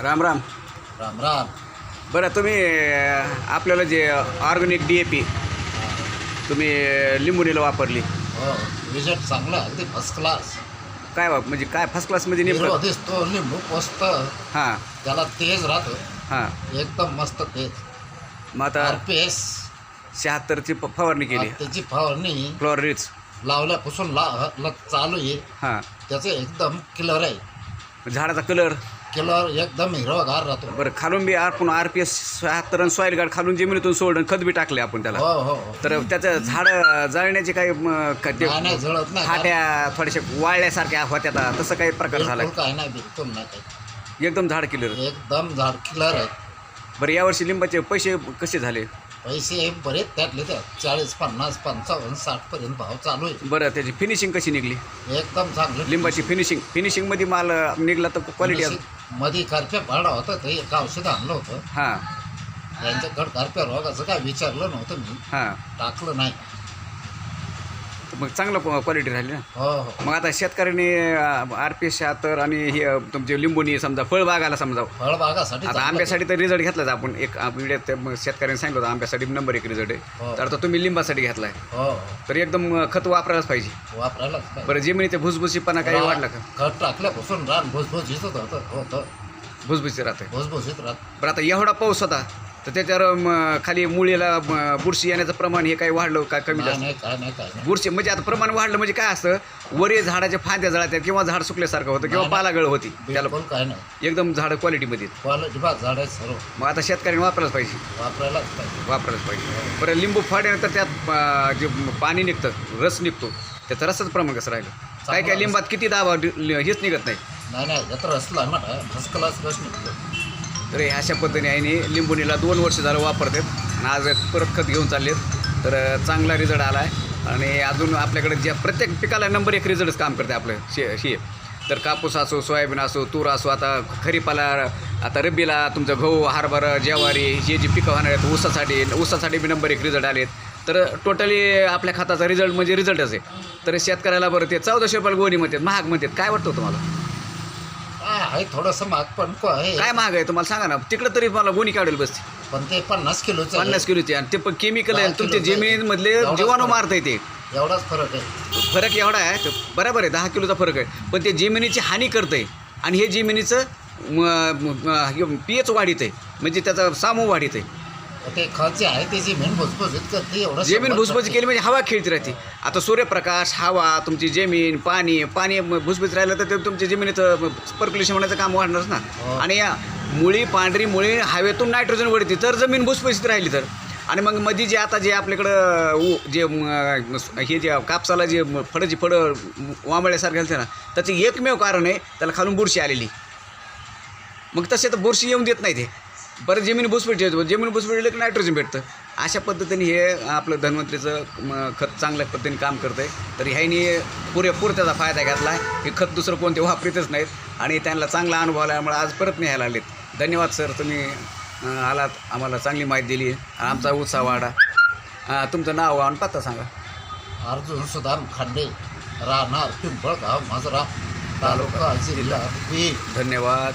राम राम. राम राम. बरं तुम्ही आपल्याला जे ऑर्गॅनिक डी ए पी तुम्ही लिंबुनीला वापरली. हो रिझल्ट चांगला अगदी फर्स्ट क्लास काय बा म्हणजे काय फर्स्ट क्लासमध्ये हिरवा नेमकं? दिसतो लिंबू पोचत. हां. त्याला तेज राहतं. हां. एकदम मस्त तेज. मग आता आर पी एस. शहात्तरची फवारणी केली. त्याची फवारणी. फ्लॉर रिच लावल्यापासून ला ला- चालू आहे. हां. त्याचं एकदम किलर आहे. झाडाचा कलर किलर एकदम हिरवागार राहतो. बरं खालून बी आपण आर पी एस शहात्तर आणि सॉईल गार्ड खालून जमिनीतून सोडून खत बी टाकले आपण त्याला. हो हो हो. तर त्याचं झाड जाळण्याचे काही म, क- ते नाही नाही जळत नाही. फाट्या थोड्याशा वाळल्यासारख्या होत्या तसं काही प्रकार झाला बिलकुल काय नाही बिलकुल नाही काही. एकदम झाड केलं एकदम झाड किलर आहे. बरं यावर्षी लिंबाचे पैसे कसे झाले? पैसे बरेच त्यातले त्यात चाळीस पन्नास पंचावन्न साठ पर्यंत भाव चालू आहे. बरं त्याची फिनिशिंग कशी निघली? एकदम चांगलं. लिंबाची फिनिशिंग फिनिशिंगमध्ये माल अं, निघला तर क्वालिटी मध्ये कार्प्या भाडा होता ते एक औषध आणलं होतं. हां. यांच्याकडे कार्प्या रोगाचं काय विचारलं नव्हतं मी. हां. टाकलं नाही. मग चांगलं क्वालिटी राहिली ना? हो हो. मग आता शेतकऱ्यांनी आर पी शहात्तर आणि हे अं, तुमचे लिंबूनी समजा फळबागाला समजा फळबागासाठी आता चांगलं आंब्यासाठी तर रिझल्ट घेतलाच आपण. एक व्हिडिओ ते मग शेतकऱ्यांनी सांगितलं होतं आंब्यासाठी नंबर एक रिझल्ट आहे. हो. तर आता तुम्ही लिंबासाठी घेतलाय. हो हो. तर एकदम अं, खत वापरायलाच पाहिजे. वापरायलाच पाहिजे. बरं जमिनीचे भुसभुशीपणा काही वाढला का? खत टाकल्यापासून रान भुसभुशीत होतं होतं. राहते भुसभुशीत राहत. बरं आता एवढा पाऊस होता तर त्याच्यावर म, खाली मुळीला म, बुरशी येण्याचं प्रमाण हे काही वाढलं काय कमी नाही जास्त? नाही काय नाही काय नाही. बुरशी म्हणजे आता प्रमाण वाढलं म्हणजे काय असतं? वरे झाडाच्या फांद्या जळात्या किंवा झाड सुकल्यासारखं होतं किंवा नाही, नाही. पालागळ होती. त्याला बिलकुल काय नाही. एकदम झाड क्वालिटीमध्ये क्वालिटी बा झाड आहे सर्व. मग आता शेतकऱ्यांनी वापरायलाच पाहिजे. वापरायलाच पाहिजे. वापरायलाच पाहिजे. बरं लिंबू फाडल्यानंतर त्यात अं, जे पाणी निघतं रस निघतो त्याचं रसाचं प्रमाण कसं राहिलं? काय काय. लिंबात किती दाबा हेच निघत नाही. नाही नाही यात्र असला ना फर्स्ट क्लास रस निघतो. तर हे अशा पद्धतीने आईने लिंबुनीला दोन वर्ष झालं वापरतात. आणि आज परत खत घेऊन चाललेत. तर चांगला रिझल्ट आला आहे. आणि अजून आपल्याकडे ज्या प्रत्येक पिकाला नंबर एक रिझल्टच काम करते आपलं. शे शे. तर कापूस असो सोयाबीन असो तूर असो आता खरीपाला आता रब्बीला तुमचं गहू हरभरा ज्वारी हे जी पिकं होणार आहेत ऊसासाठी ऊसासाठी बी नंबर एक रिझल्ट आलेत. तर टोटली आपल्या खताचा रिझल्ट म्हणजे रिझल्टच आहे. तर शेतकऱ्याला बरं ते चौदाशे रुपयाला गोणी म्हणतात महाग म्हणतात. काय वाटतं हो तुम्हाला? आहे थोडंसं महाग पण को आहे. काय महाग आहे तुम्हाला सांगा ना. तिकडं तरी मला गोणी काढेल बसते पण ते पन्नास किलोचं आहे. पन्नास किलोचे आणि ते पण केमिकल आहे. तुमच्या. जमिनीमधले जीवाणू फरक. मारता येते एवढाच फरक आहे. फरक एवढा आहे तर बरोबर आहे दहा किलोचा फरक आहे. पण ते जमिनीची हानी करतंय. आणि हे जमिनीचं पी एच वाढीत आहे म्हणजे त्याचा सामू वाढीत आहे ते खत जे आहे ते जमीन भुसभुशीत करते एवढं जमीन टक्के. केली म्हणजे हवा खेळती राहते. आता सूर्यप्रकाश हवा तुमची जमीन पाणी पाणी भुसभुशीत राहिलं तर ते तुमच्या जमिनीचं पर्क्युलेशन होण्याचं काम वाढणारच ना. हो. आणि या मुळी पांढरी मुळी हवेतून नायट्रोजन वळते तर जमीन भुसभुशीत राहिली तर. आणि मग मध्ये जे आता जे आपल्याकडं ऊ- जे हे जे कापसाला जे फळं जी फळं वांबळ्यासारखं घालते ना त्याचं एकमेव कारण आहे त्याला खालून बुरशी आलेली. मग तसे तर बुरशी येऊन देत नाही ते. बरं जमीन भुसभुशीत ठेवतो जमीन की नायट्रोजन भेटतं. अशा पद्धतीने हे आपलं धन्वंतरीचं खत चांगल्या पद्धतीने काम करतं आहे तर ह्यानी पुरेपूर त्याचा फायदा घेतला आहे. हे खत दुसरं कोणते वापरतच नाहीत. आणि त्यांना चांगला अनुभव आल्यामुळे आज परत न्यायला आलेत धन्यवाद सर. तुम्ही आलात. आम्हाला चांगली माहिती दिली आमचा उत्साह वाढा. तुमचं नाव आणि पत्ता सांगा. अर्जुन सुदाम खांडे राहणार पिंपळगाव मजरा तालुका जिल्हा धन्यवाद.